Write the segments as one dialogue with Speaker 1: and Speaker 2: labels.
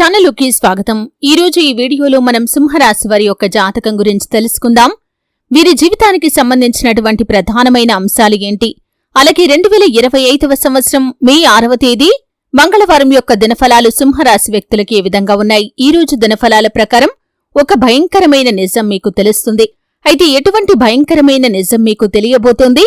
Speaker 1: ఛానలుకి స్వాగతం. ఈరోజు ఈ వీడియోలో మనం సింహరాశి వారి యొక్క జాతకం గురించి తెలుసుకుందాం. వీరి జీవితానికి సంబంధించినటువంటి ప్రధానమైన అంశాలు ఏంటి? అలాగే రెండు వేల ఇరవై ఐదవ సంవత్సరం మే ఆరవ తేదీ మంగళవారం యొక్క దినఫలాలు సింహరాశి వ్యక్తులకి ఏ విధంగా ఉన్నాయి? ఈ రోజు దినఫలాల ప్రకారం ఒక భయంకరమైన నిజం మీకు తెలుస్తుంది. అయితే ఎటువంటి భయంకరమైన నిజం మీకు తెలియబోతోంది?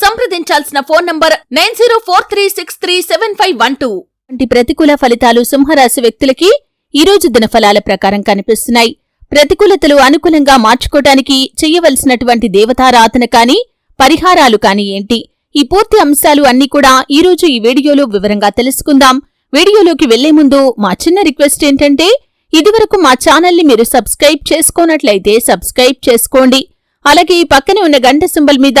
Speaker 1: సంప్రదించాల్సిన phone number nine zero four three six three seven five one two. వంటి ప్రతికూల ఫలితాలు సింహరాశి వ్యక్తులకి ఈ రోజు దినఫలాల ప్రకారం కనిపిస్తున్నాయి. ప్రతికూలతలు అనుకూలంగా మార్చుకోటానికి చెయ్యవలసినటువంటి దేవతారాధన కాని పరిహారాలు కాని ఏంటి? ఈ పూర్తి అంశాలు అన్ని కూడా ఈ రోజు ఈ వీడియోలో వివరంగా తెలుసుకుందాం. వీడియోలోకి వెళ్ళే ముందు మా చిన్న రిక్వెస్ట్ ఏంటంటే ఇదివరకు మా ఛానల్ని మీరు సబ్స్క్రైబ్ చేసుకోనట్లయితే సబ్స్క్రైబ్ చేసుకోండి. అలాగే ఈ పక్కనే ఉన్న గంట సింబల్ మీద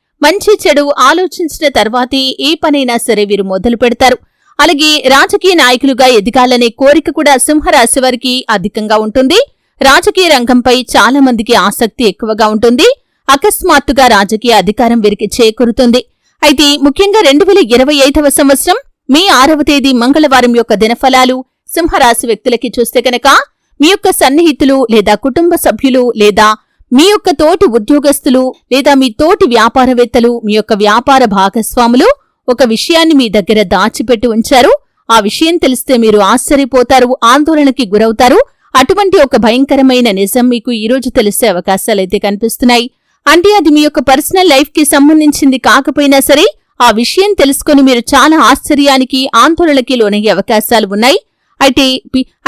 Speaker 1: మంచి చెడు ఆలోచించిన తర్వాతే ఏ పనైనా సరే వీరు మొదలు పెడతారు. అలాగే రాజకీయ నాయకులుగా ఎదగాలనే కోరిక కూడా సింహరాశి వారికి అధికంగా ఉంటుంది. రాజకీయ రంగంపై చాలా మందికి ఆసక్తి ఎక్కువగా ఉంటుంది. అకస్మాత్తుగా రాజకీయ అధికారం వీరికి చేకూరుతుంది. అయితే ముఖ్యంగా రెండు వేల ఇరవై ఐదవ సంవత్సరం మే ఆరవ తేదీ మంగళవారం యొక్క దినఫలాలు సింహరాశి వ్యక్తులకి చూస్తే కనుక మీ యొక్క సన్నిహితులు లేదా కుటుంబ సభ్యులు లేదా మీ యొక్క తోటి ఉద్యోగస్తులు లేదా మీ తోటి వ్యాపారవేత్తలు మీ యొక్క వ్యాపార భాగస్వాములు ఒక విషయాన్ని మీ దగ్గర దాచిపెట్టి ఉంచారు. ఆ విషయం తెలిస్తే మీరు ఆశ్చర్యపోతారు ఆందోళనకి గురవుతారు. అటువంటి ఒక భయంకరమైన నిజం మీకు ఈ రోజు తెలిసే అవకాశాలైతే కనిపిస్తున్నాయి. అంటే అది మీ యొక్క పర్సనల్ లైఫ్కి సంబంధించింది కాకపోయినా సరే ఆ విషయం తెలుసుకొని మీరు చాలా ఆశ్చర్యానికి ఆందోళనకి లోనయ్యే అవకాశాలు ఉన్నాయి. అయితే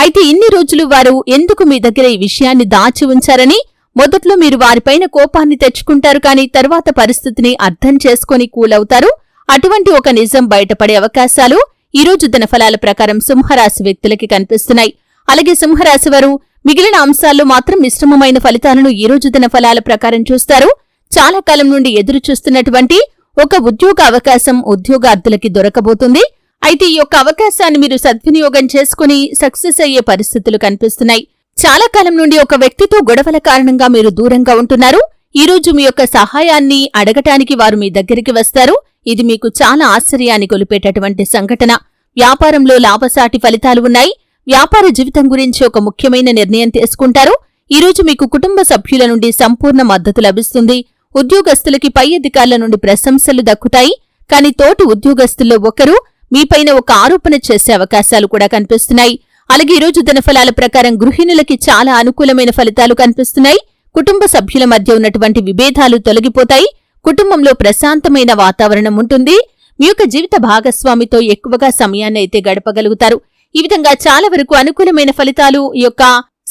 Speaker 1: అయితే ఇన్ని రోజులు వారు ఎందుకు మీ దగ్గర ఈ విషయాన్ని దాచి ఉంచారని మొదట్లో మీరు వారిపైన కోపాన్ని తెచ్చుకుంటారు కానీ తర్వాత పరిస్థితిని అర్థం చేసుకొని కూలవుతారు. అటువంటి ఒక నిజం బయటపడే అవకాశాలు ఈరోజు దినఫలాల ప్రకారం సింహరాశి వ్యక్తులకి కనిపిస్తున్నాయి. అలాగే సింహరాశి వారు మిగిలిన అంశాల్లో మాత్రం మిశ్రమమైన ఫలితాలను ఈరోజు దినఫలాల ప్రకారం చూస్తారు. చాలా కాలం నుండి ఎదురు చూస్తున్నటువంటి ఒక ఉద్యోగ అవకాశం ఉద్యోగార్థులకి దొరకబోతుంది. అయితే ఈ యొక్క అవకాశాన్ని మీరు సద్వినియోగం చేసుకుని సక్సెస్ అయ్యే పరిస్థితులు కనిపిస్తున్నాయి. చాలా కాలం నుండి ఒక వ్యక్తితో గొడవల కారణంగా మీరు దూరంగా ఉంటున్నారు. ఈ రోజు మీ యొక్క సహాయాన్ని అడగటానికి వారు మీ దగ్గరికి వస్తారు. ఇది మీకు చాలా ఆశ్చర్యాన్ని కొలిపేటటువంటి సంఘటన. వ్యాపారంలో లాభసాటి ఫలితాలు ఉన్నాయి. వ్యాపార జీవితం గురించి ఒక ముఖ్యమైన నిర్ణయం తీసుకుంటారు. ఈ రోజు మీకు కుటుంబ సభ్యుల నుండి సంపూర్ణ మద్దతు లభిస్తుంది. ఉద్యోగస్తులకి పై అధికారుల నుండి ప్రశంసలు దక్కుతాయి. కానీ తోటి ఉద్యోగస్తుల్లో ఒకరు మీపైన ఒక ఆరోపణ చేసే అవకాశాలు కూడా కనిపిస్తున్నాయి. అలాగే ఈరోజు రోజు దినఫలాల ప్రకారం గృహిణులకి చాలా అనుకూలమైన ఫలితాలు కనిపిస్తున్నాయి. కుటుంబ సభ్యుల మధ్య ఉన్నటువంటి విభేదాలు తొలగిపోతాయి. కుటుంబంలో ప్రశాంతమైన వాతావరణం ఉంటుంది. మీ యొక్క జీవిత భాగస్వామితో ఎక్కువగా సమయాన్ని అయితే గడపగలుగుతారు. ఈ విధంగా చాలా వరకు అనుకూలమైన ఫలితాలు ఈ యొక్క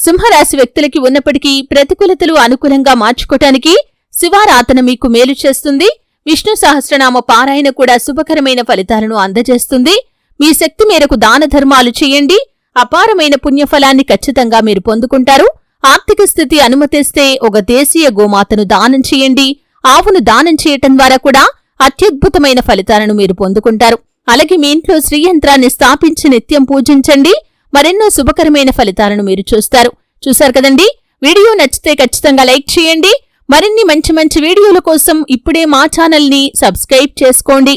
Speaker 1: సింహరాశి వ్యక్తులకి ఉన్నప్పటికీ ప్రతికూలతలు అనుకూలంగా మార్చుకోటానికి శివారాధన మీకు మేలు చేస్తుంది. విష్ణు సహస్రనామ పారాయణ కూడా శుభకరమైన ఫలితాలను అందజేస్తుంది. మీ శక్తి మేరకు దాన ధర్మాలు చేయండి. అపారమైన పుణ్యఫలాన్ని ఖచ్చితంగా మీరు పొందుకుంటారు. ఆర్థిక స్థితి అనుమతిస్తే ఒక దేశీయ గోమాతను దానం చేయండి. ఆవును దానం చేయటం ద్వారా కూడా అత్యద్భుతమైన ఫలితాలను మీరు పొందుకుంటారు. అలాగే మీ ఇంట్లో శ్రీయంత్రాన్ని స్థాపించి నిత్యం పూజించండి. మరెన్నో శుభకరమైన ఫలితాలను మీరు చూస్తారు. చూశారు కదండి? వీడియో నచ్చితే ఖచ్చితంగా లైక్ చేయండి. మరిన్ని మంచి మంచి వీడియోల కోసం ఇప్పుడే మా ఛానల్ని సబ్స్క్రైబ్ చేసుకోండి.